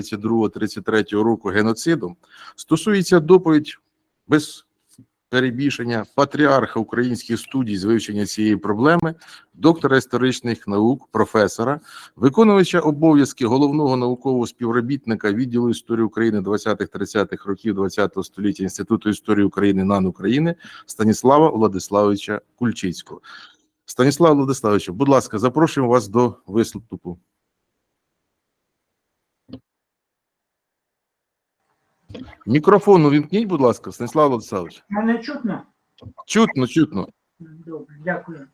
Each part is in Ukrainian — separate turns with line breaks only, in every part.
32-33 року геноцидом, стосується доповідь без перебільшення патріарха українських студій з вивчення цієї проблеми, доктора історичних наук, професора, виконувача обов'язки головного наукового співробітника відділу історії України 20-30-х років ХХ століття Інституту історії України НАН України Станіслава Владиславовича Кульчицького. Станіслав Владиславович, будь ласка, запрошуємо вас до виступу. Мікрофон увімкніть, будь ласка, Станіслав Владиславович.
Мене чутно?
Чутно, чутно.
Добре, дякую.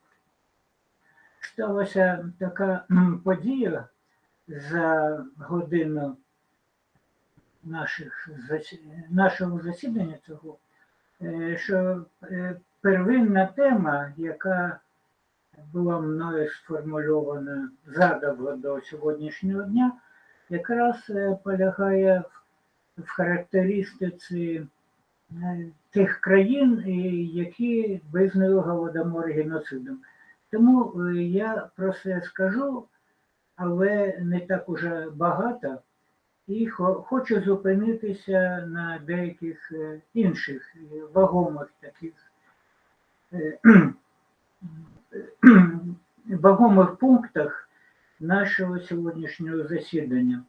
Сталася така подія за годину наших, нашого засідання цього, е, що е, первинна тема, яка була мною сформульована задовго до сьогоднішнього дня, якраз е, полягає в- в характеристиці е, тих країн, е, які визнали голодомор геноцидом. Тому е, я про це скажу, але не так уже багато, і хочу зупинитися на деяких інших вагомих таких вагомих пунктах нашого сьогоднішнього засідання.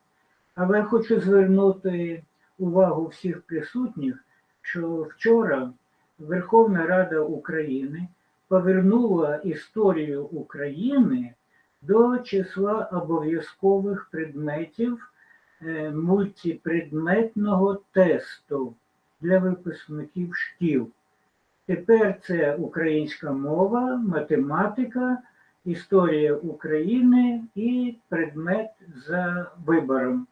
Але хочу звернути увагу всіх присутніх, що вчора Верховна Рада України повернула історію України до числа обов'язкових предметів е, мультипредметного тесту для випускників шкіл. Тепер це українська мова, математика, історія України і предмет за вибором.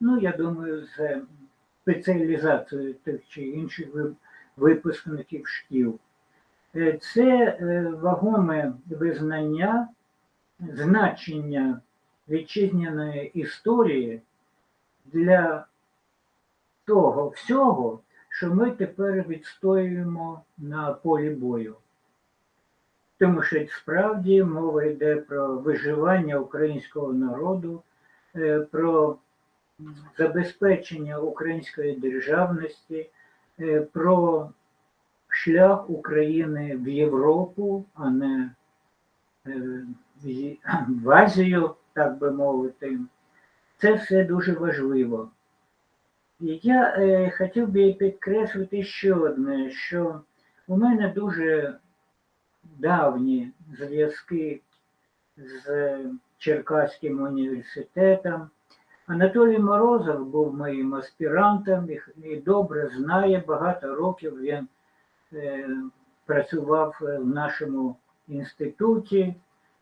Ну, я думаю, з спеціалізацією тих чи інших випускників шкіл. Е, Це е, вагоме визнання значення вітчизняної історії для того всього, що ми тепер відстоюємо на полі бою. Тому що справді мова йде про виживання українського народу, е, про забезпечення української державності, е, про шлях України в Європу, а не е, в Азію, так би мовити. Це все дуже важливо. І я е, хотів би підкреслити ще одне, що у мене дуже давні зв'язки з Черкаським університетом. Анатолій Морозов був моїм аспірантом і, добре знає, багато років він е, працював в нашому інституті.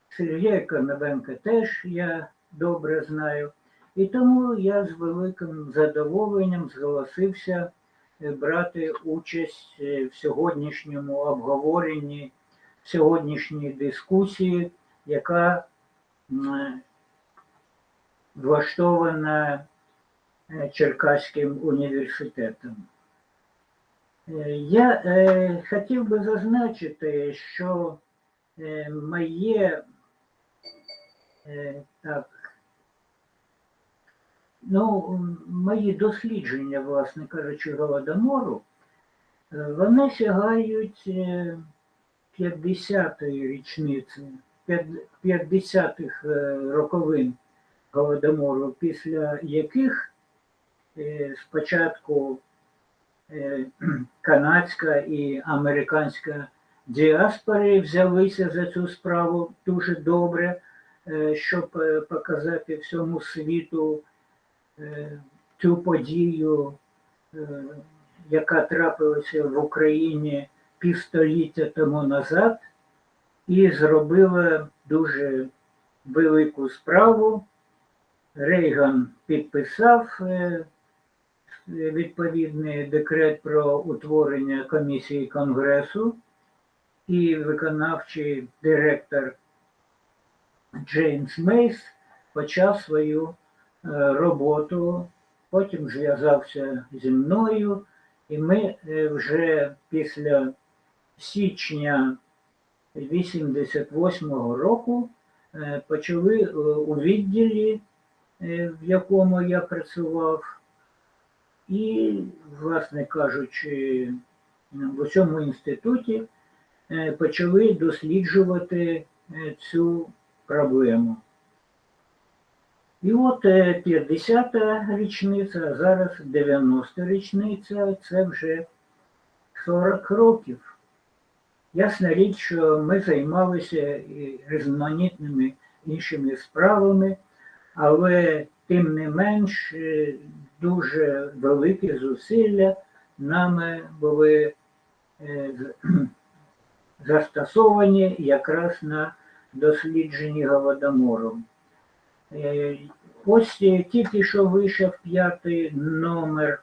Сергія Коновенка теж я добре знаю. І тому я з великим задоволенням зголосився е, брати участь е, в сьогоднішньому обговоренні, в сьогоднішній дискусії, яка влаштована е, Черкаським університетом. Е, Я е, хотів би зазначити, що е, моє е, так, ну, мої дослідження, власне кажучи, голодомору, е, вони сягають е, 50-ї річниці, п'ят- 50-х е, роковин голодомору, після яких е, спочатку е, канадська і американська діаспори взялися за цю справу дуже добре, е, щоб показати всьому світу цю подію, яка трапилася в Україні півстоліття тому назад, і зробила дуже велику справу. Рейган підписав е, відповідний декрет про утворення комісії Конгресу, і виконавчий директор Джеймс Мейс почав свою е, роботу, потім зв'язався зі мною, і ми е, вже після січня 88-го року почали у відділі в якому я працював, і, власне кажучи, в цьому інституті е, почали досліджувати е, цю проблему. І от е, 50-та річниця, а зараз 90-та річниця, це вже 40 років. Ясна річ, що ми займалися різноманітними іншими справами, але тим не менш е, дуже великі зусилля нами були е, застосовані якраз на дослідженні голодомору. Е, Ось тільки що вийшов п'ятий номер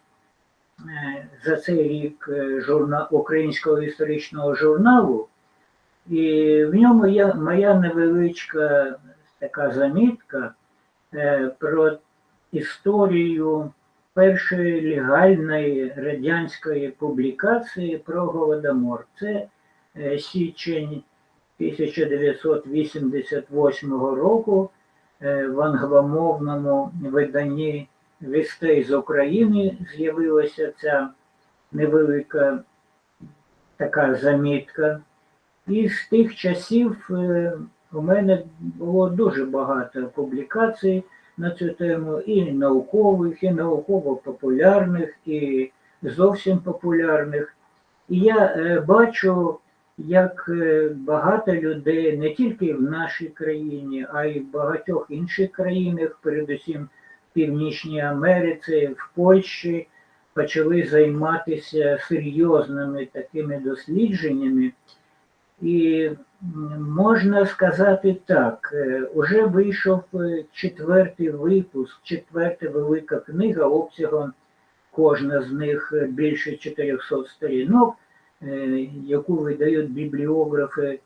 за цей рік журна... українського історичного журналу, і в ньому є моя невеличка така замітка про історію першої легальної радянської публікації про Голодомор. Це е, січень 1988 року е, в англомовному виданні Вістей з України з'явилася ця невелика така замітка. І з тих часів е, у мене було дуже багато публікацій на цю тему, і наукових, і науково-популярних, і зовсім популярних. І я е, бачу, як е, багато людей не тільки в нашій країні, а й в багатьох інших країнах, передусім в Північній Америці, в Польщі, почали займатися серйозними такими дослідженнями. І можна сказати так, е, уже вийшов е, четвертий випуск, четверта велика книга обсягом, кожна з них е, більше 400 сторінок, яку видають бібліографи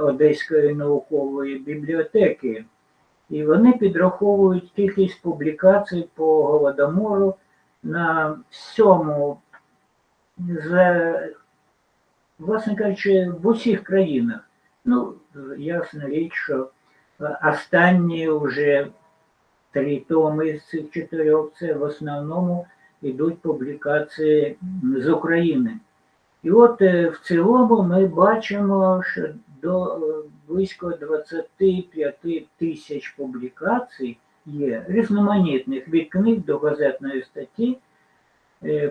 Одеської наукової бібліотеки. І вони підраховують кількість публікацій по Голодомору на всьому за власне кажучи, в усіх країнах. Ну, ясна річ, що е, останні вже три томи з цих чотирьох це в основному йдуть публікації з України. І от е, в цілому ми бачимо, що до е, близько 25 тисяч публікацій є різноманітних від книг до газетної статті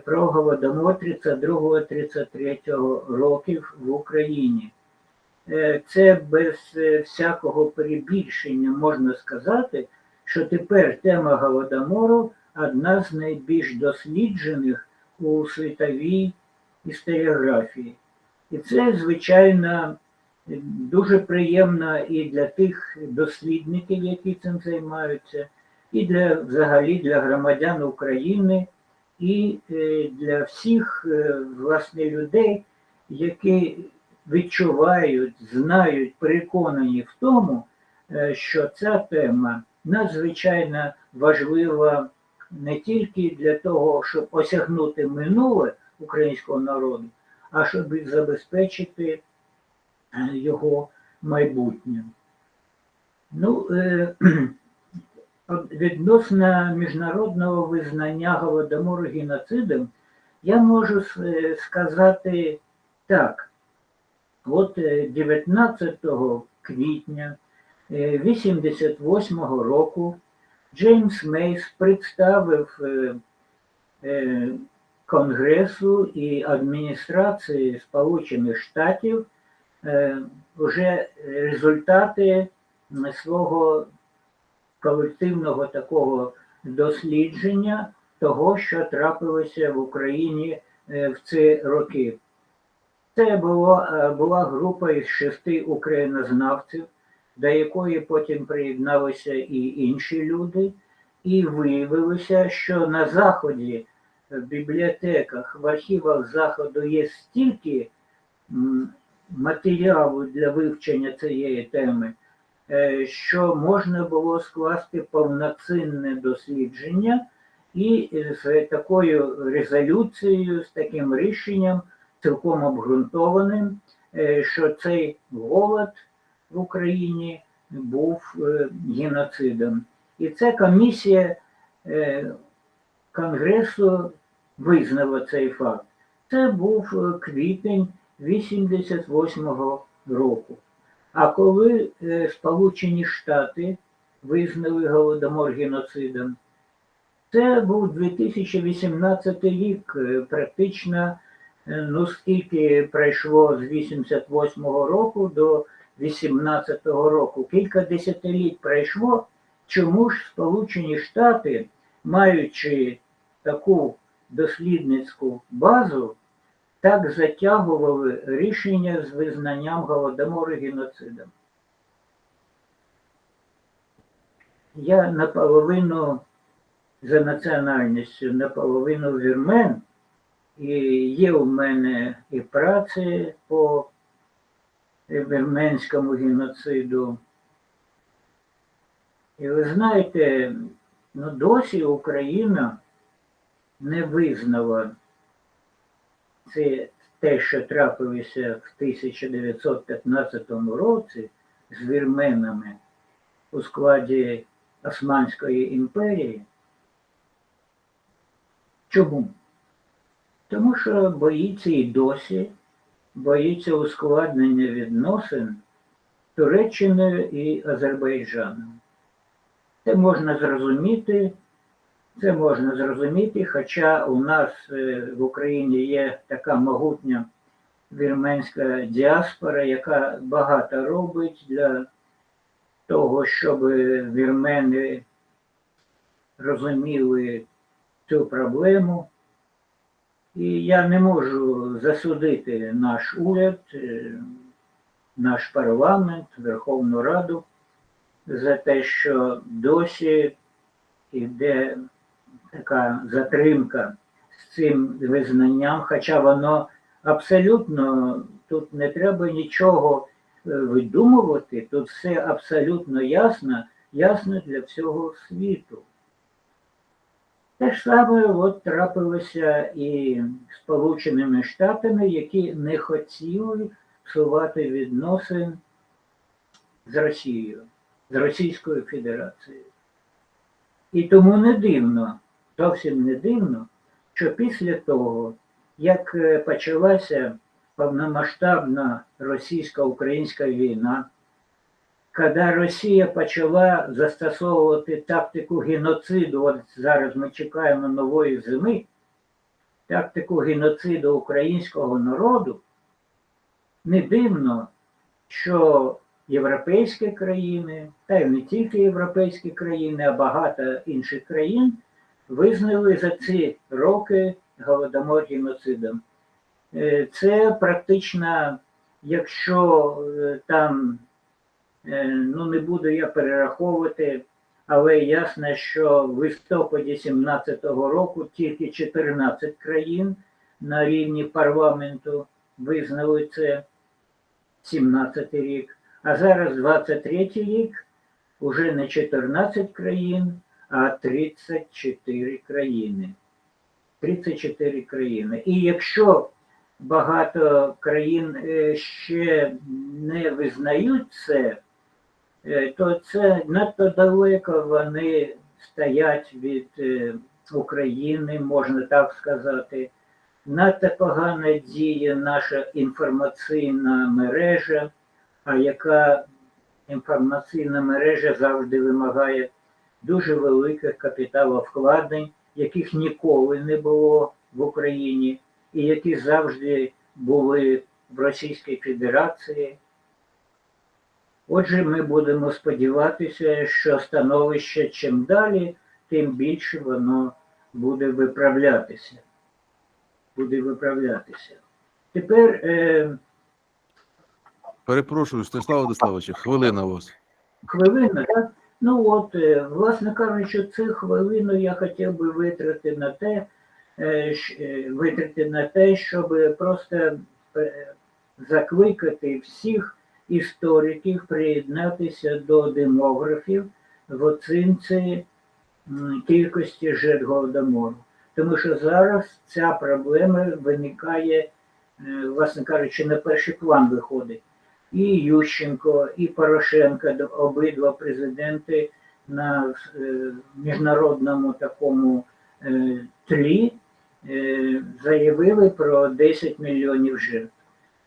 про голодомор 32-33 років в Україні. Е, Це без е, всякого перебільшення можна сказати, що тепер тема голодомору одна з найбільш досліджених у світовій історіографії. І це, звичайно, дуже приємно і для тих дослідників, які цим займаються, і для взагалі для громадян України, і е, для всіх власне людей, які відчувають, знають, переконані в тому, е, що ця тема надзвичайно важлива не тільки для того, щоб осягнути минуле українського народу, а щоб забезпечити е, його майбутнє. Ну, е, відносно міжнародного визнання голодомору геноцидом, я можу сказати так. От е, 19 квітня 88 року Джеймс Мейс представив е, е, Конгресу і адміністрації Сполучених Штатів е, вже результати свого колективного такого дослідження того, що трапилося в Україні е, в ці роки. Це було, е, була група із шести українознавців, до якої потім приєдналися і інші люди, і виявилося, що на Заході в бібліотеках, в архівах Заходу є стільки матеріалу для вивчення цієї теми, е, що можна було скласти повноцінне дослідження і з такою резолюцією, з таким рішенням, цілком обґрунтованим, е, що цей голод в Україні був е, геноцидом. І ця комісія е, Конгресу визнала цей факт. Це був квітень 88-го року. А коли Сполучені Штати визнали Голодомор геноцидом, це був 2018 рік, практично, ну скільки пройшло з 88-го року до 18-го року. Кілька десятиліть пройшло. Чому ж Сполучені Штати, маючи таку дослідницьку базу, так затягували рішення з визнанням Голодомору геноцидом? Я наполовину за національністю, наполовину вірмен, і є у мене і праці по вірменському геноциду. І ви знаєте, ну досі Україна не визнала це те, що трапилося в 1915 році з вірменами у складі Османської імперії. Чому? Тому що боїться і досі, боїться ускладнення відносин Туреччиною і Азербайджаном. Це можна зрозуміти, це можна зрозуміти, хоча у нас е, в Україні є така могутня вірменська діаспора, яка багато робить для того, щоб вірмени розуміли цю проблему. І я не можу засудити наш уряд, е, наш парламент, Верховну Раду за те, що досі йде така затримка з цим визнанням, хоча воно абсолютно тут не треба нічого е, видумувати, тут все абсолютно ясно, ясно для всього світу. Те ж саме от трапилося і Сполученими Штатами, які не хотіли псувати відносин з Росією, з Російською Федерацією. І тому не дивно, зовсім не дивно, що після того, як е, почалася повномасштабна російсько-українська війна, коли Росія почала застосовувати тактику геноциду, от зараз ми чекаємо нової зими, тактику геноциду українського народу, не дивно, що європейські країни, та й не тільки європейські країни, а багато інших країн визнали за ці роки голодомор геноцидом. Е, Це практично, якщо е, там, ну не буду я перераховувати, але ясно, що в листопаді 17-го року тільки 14 країн на рівні парламенту визнали це 17 рік. А зараз 23 рік уже не 14 країн, а 34 країни. 34 країни. І якщо багато країн е, ще не визнають це, е, то це надто далеко вони стоять від е, України, можна так сказати. Надто погано діє наша інформаційна мережа, а яка інформаційна мережа завжди вимагає дуже великих капіталовкладень, яких ніколи не було в Україні, і які завжди були в Російській Федерації. Отже, ми будемо сподіватися, що становище чим далі, тим більше воно буде виправлятися. Буде виправлятися. Тепер е,
Перепрошую, Станіслав Владиславович, хвилина у вас.
хвилина, так? Ну от, е, власне кажучи, цю хвилину я хотів би витрати на те, е, е, витрати на те, щоб просто закликати всіх істориків приєднатися до демографів в оцінці кількості жертв голодомору. Тому що зараз ця проблема виникає, е, власне кажучи, на перший план виходить. І Ющенко, і Порошенко, обидва президенти на е, міжнародному такому е, тлі заявили про 10 мільйонів жертв.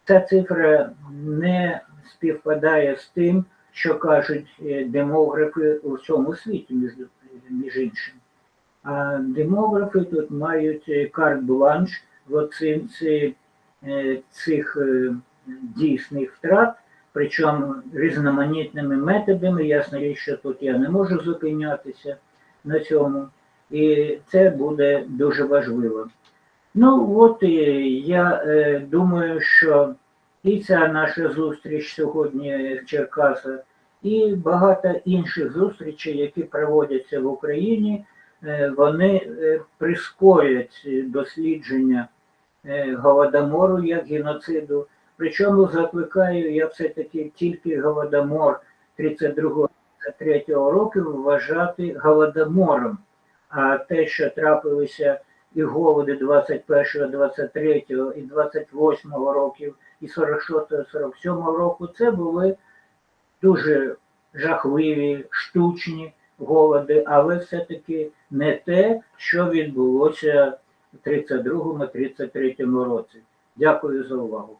Ця цифра не співпадає з тим, що кажуть е, демографи у всьому світі, між, між іншим. А демографи тут мають е, карт-бланш в оцінці е, цих дійсних втрат, причому різноманітними методами. Ясна річ, що тут я не можу зупинятися на цьому, і це буде дуже важливо. Ну, от я думаю, що і ця наша зустріч сьогодні в Черкасах, і багато інших зустрічей, які проводяться в Україні, е, вони е, прискорять дослідження е, голодомору як геноциду. Причому закликаю я все-таки тільки голодомор 32-33 років вважати голодомором. А те, що трапилися і голоди 21, 23 і 28 років, і 46, 47 року, це були дуже жахливі, штучні голоди, але все-таки не те, що відбулося в 32-33 році. Дякую за увагу.